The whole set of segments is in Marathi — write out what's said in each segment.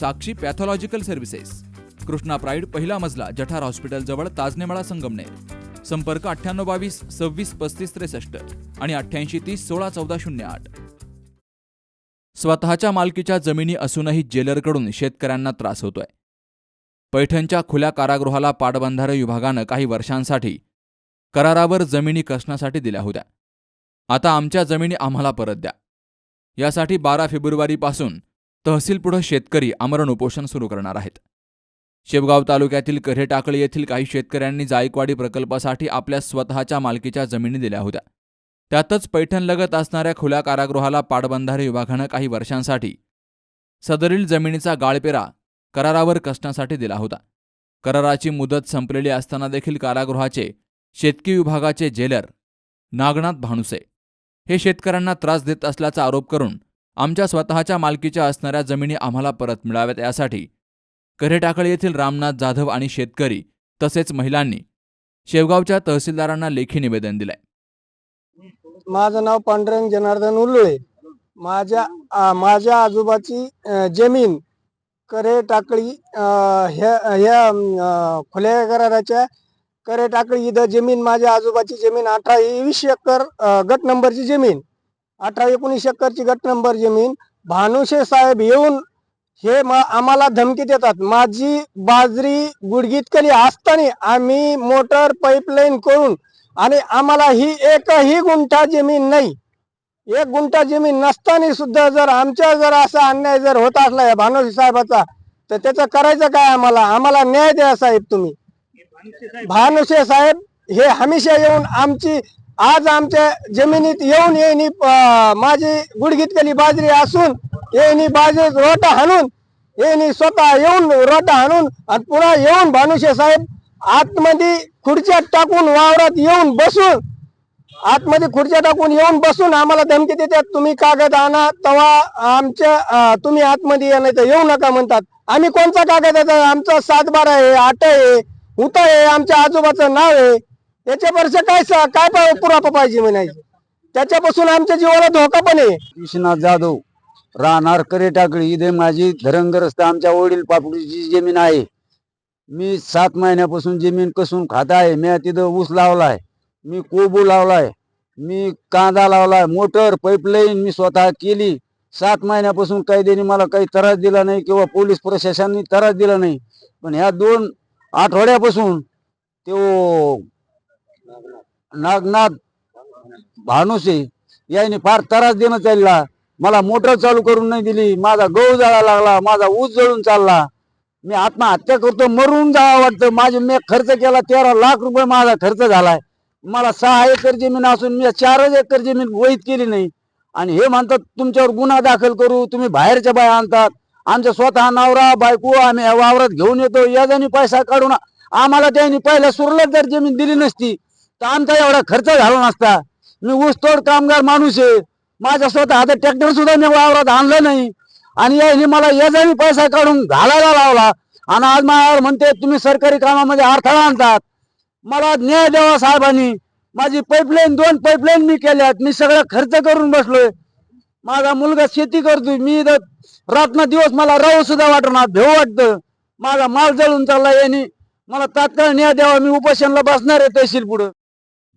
Sakshi pathological services. Krishna pride पहिला मजला जठार हॉस्पिटल जवळ ताजनेमाळा संगमनेर. संपर्क अठ्ठ्याण्णव बावीस सव्वीस पस्तीस त्रेसष्ट आणि अठ्ठ्याऐंशी तीस सोळा चौदा शून्य आठ. स्वतःच्या मालकीच्या जमिनी असूनही जेलरकडून शेतकऱ्यांना त्रास होतोय. पैठणच्या खुल्या कारागृहाला पाटबंधारे विभागानं काही वर्षांसाठी करारावर जमिनी कसण्यासाठी दिल्या होत्या. आता आमच्या जमिनी आम्हाला परत द्या. यासाठी बारा फेब्रुवारीपासून तहसीलपुढं शेतकरी आमरण उपोषण सुरू करणार आहेत. शेवगाव तालुक्यातील कऱ्हेटाकळी येथील काही शेतकऱ्यांनी जायकवाडी प्रकल्पासाठी आपल्या स्वतःच्या मालकीच्या जमिनी दिल्या होत्या. त्यातच पैठणलगत असणाऱ्या खुल्या कारागृहाला पाटबंधारे विभागानं काही वर्षांसाठी सदरील जमिनीचा गाळपेरा करारावर कसण्यासाठी दिला होता. कराराची मुदत संपलेली असताना देखील कारागृहाचे शेतकी विभागाचे जेलर नागनाथ भानुसे हे शेतकऱ्यांना त्रास देत असल्याचा आरोप करून आमच्या स्वतःच्या मालकीच्या असणाऱ्या जमिनी आम्हाला परत मिळाव्यात यासाठी. कऱ्हेटाकळी येथील रामनाथ जाधव आणि शेतकरी तसेच महिलांनी शेवगावच्या तहसीलदारांना लेखी निवेदन दिलंय. माझं नाव पांडुरंग जनार्दन उल्लुळे. माझ्या माझ्या आजोबाची जमीन करे टाकळी ह्या ह्या खुल्या कराराच्या करे टाकळी इथं जमीन माझ्या आजोबाची जमीन अठरा वीस एकर गट नंबरची जमीन. अठरा एकोणीस एकरची गट नंबर जमीन. भानुशे साहेब येऊन हे म- आम्हाला धमकी देतात. माझी बाजरी गुडगीतकली असताना आम्ही मोटर पाईपलाईन करून आणि आम्हाला ही एकही गुंठा जमीन नाही. एक गुंठा जमीन नसताना सुद्धा जर आमच्या जर असा अन्याय जर होत असला या भानोजी साहेबाचा तर त्याचं करायचं काय आम्हाला? आम्हाला न्याय द्या साहेब तुम्ही. भानुशे साहेब हे हमेशा येऊन आमची आज आमच्या जमिनीत येऊन येईनी माझी गुडघीतली बाजरी असून येईनी बाजरी रोटा हाणून येईनी स्वतः येऊन रोटा हाणून आणि पुन्हा येऊन भानुशे साहेब आतमध्ये खुर्च्या टाकून वावरात येऊन बसून आतमध्ये खुर्च्या टाकून येऊन बसून आम्हाला धमकी देतात तुम्ही कागद आणा तेव्हा आमच्या तुम्ही आतमध्ये या नाही तर येऊ नका म्हणतात. आम्ही कोणचा कागद आहे आमचा सातबारा आहे आठ आहे उता आहे आमच्या आजोबाचं नाव आहे त्याच्यापेक्षा काय सा- काय पा- पुरावा पाहिजे म्हणायचं? त्याच्यापासून आमच्या जीवाला धोका पण आहे. विश्वनाथ जाधव राहणार करे टाकळी इथे माझी धरणग्रस्त आमच्या वडील पापडीची जमीन आहे. मी सात महिन्यापासून जमीन कसून खात आहे. मी तिथं ऊस लावलाय मी कोबू लावलाय मी कांदा लावलाय मोटर पाईपलाईन मी स्वतः केली. सात महिन्यापासून कायद्याने मला काही त्रास दिला नाही किंवा पोलीस प्रशासनाने त्रास दिला नाही. पण ह्या दोन आठवड्यापासून तो नागनाथ भानुसे याने फार त्रास देणं चालला मला मोटर चालू करून नाही दिली. माझा गहू जळा लागला. माझा ऊस जळून चालला. मी आत्महत्या करतो. मरून जावं वाटतं. माझे मी खर्च केला. तेरा लाख रुपये माझा खर्च झालाय. मला सहा एकर जमीन असून मी चारच एकर जमीन वहीत केली नाही. आणि हे म्हणतात तुमच्यावर गुन्हा दाखल करू. तुम्ही बाहेरच्या बाया आणतात. आमच्या स्वतः नवरा बायको आम्ही या वावरात घेऊन येतो. याजानी पैसा काढून आम्हाला त्यांनी पहिल्या सुरलत जर जमीन दिली नसती तर आमचा एवढा खर्च झाला नसता. मी ऊसतोड कामगार माणूस आहे. माझ्या स्वतः आता ट्रॅक्टर सुद्धा मी वावरात आणलं नाही. आणि यांनी मला याचाही पैसा काढून घालायला लावला. आणि आज माझ्यावर म्हणते तुम्ही सरकारी कामामध्ये अडथळा आणतात. मला न्याय द्यावा साहेबांनी. माझी पाईपलाईन दोन पाईपलाईन मी केल्यात. मी सगळं खर्च करून बसलोय. माझा मुलगा शेती करतोय. मी रात्र दिवस मला राहू सुद्धा वाटणार भेव वाटतं. माझा माल जळून चालला यांनी. मला तात्काळ न्याय द्यावा. मी उपोषणला बसणार आहे तहसील पुढं.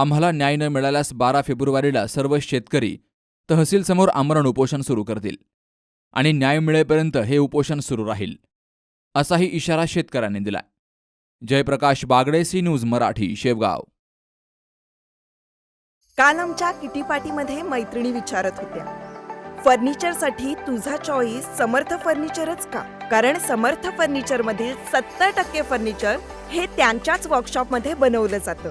आम्हाला न्याय न मिळाल्यास बारा फेब्रुवारीला सर्व शेतकरी तहसीलसमोर आमरण उपोषण सुरू करतील आणि न्याय मिळेपर्यंत हे उपोषण सुरू राहील असाही इशारा शेतकऱ्यांनी दिला जयप्रकाश बागडे सी न्यूज मराठी शेवगाव. काल आमच्या किटी पार्टीमध्ये मैत्रिणी विचारत होत्या फर्निचरसाठी तुझा चॉईस समर्थ फर्निचरच का? कारण समर्थ फर्निचरमधील सत्तर टक्के फर्निचर हे त्यांच्याच वर्कशॉपमध्ये बनवलं जातं.